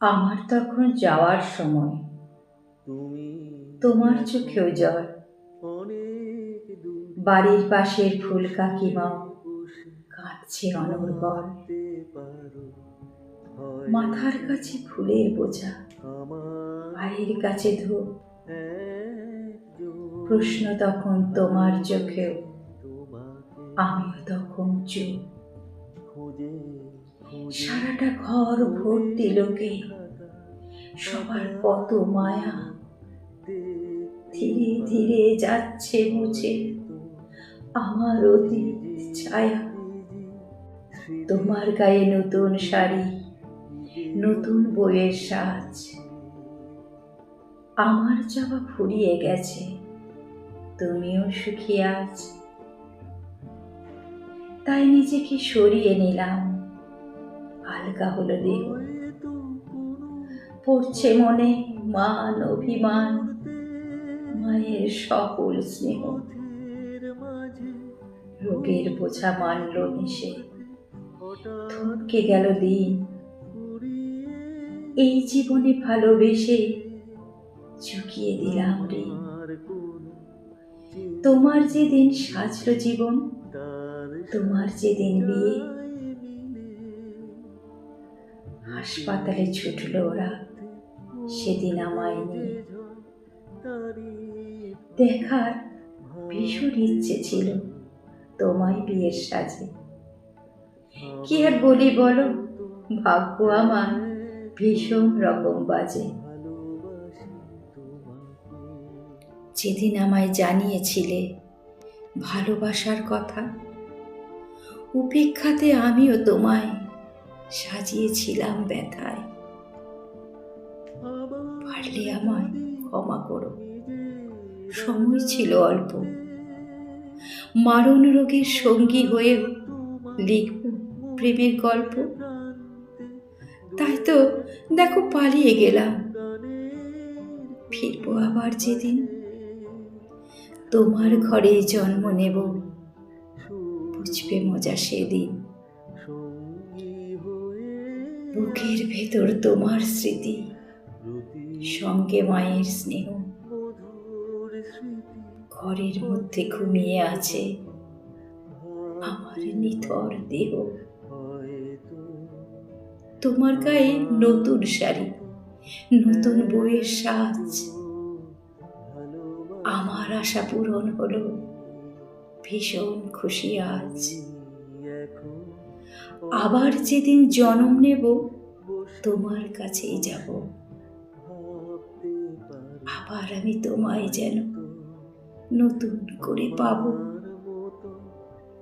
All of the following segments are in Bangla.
আমার তখন যাওয়ার সময়। তুমি তোমার চোখেও জল। বাড়ির পাশের ফুল কাকিমাও কাঁদছে অনর্গল বলতে মাথার কাছে ফুলের বোঝা। পায়ের কাছে ধূপ। প্রশ্ন তখন তোমার চোখেও। আমিও তখন চুপ খুঁজে সারাটা ঘর ভর্তি লোকে। সবার কত মায়া। ধীরে ধীরে যাচ্ছে মুছে আমার অতীত ছায়া। তোমার গায়ে নতুন শাড়ি, নতুন বইয়ের সাজ। আমার জবা ফুরিয়ে গেছে, তুমিও সুখী আজ। তাই নিজেকে সরিয়ে নিলাম। আলগা হলো দেহ। পড়ছে মনে মান অভিমান মায়ের সকল স্নেহ। রোগের বোঝা মানল মিশে থমকে গেল দিন। এই জীবনে ভালোবেসে চুকিয়ে দিলাম রে। তোমার যেদিন সাজল জীবন তোমার যেদিন বিয়ে হাসপাতালে ছুটলো ওরা। সেদিন আমায় নিয়ে। দেখার ভীষণ ইচ্ছে ছিল তোমায় বিয়ের সাজে। কি আর বলি বলো, ভাগ্য আমার ভীষণ রকম বাজে। যেদিন আমায় জানিয়েছিলে ভালোবাসার কথা, উপেক্ষাতে আমিও তোমায় সাজিয়েছিলাম ব্যথায়। পারলে আমায় ক্ষমা করো। সময় ছিল অল্প। মারণ রোগের সঙ্গী হয়ে লিখব প্রেমের গল্প। তাই তো দেখো পালিয়ে গেলাম। ফিরবো আবার যেদিন। তোমার ঘরে জন্ম নেব। বুঝবে মজা সেদিন। বুকের ভেতর তোমার স্মৃতি, সঙ্গে মায়ের স্নেহ। ঘরের মধ্যে ঘুমিয়ে আছে আমার নিথর দেহ। তোমার গায়ে নতুন শাড়ি, নতুন বইয়ের সাজ। আমার আশা পূরণ হলো, ভীষণ খুশি আজ। আবার যেদিন জন্ম নেব, তোমার কাছেই যাব। আবার আমি তোমায় যেন নতুন করে পাব।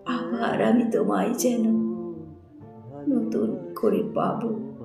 আবার আমি তোমায় যেন নতুন করে পাবো।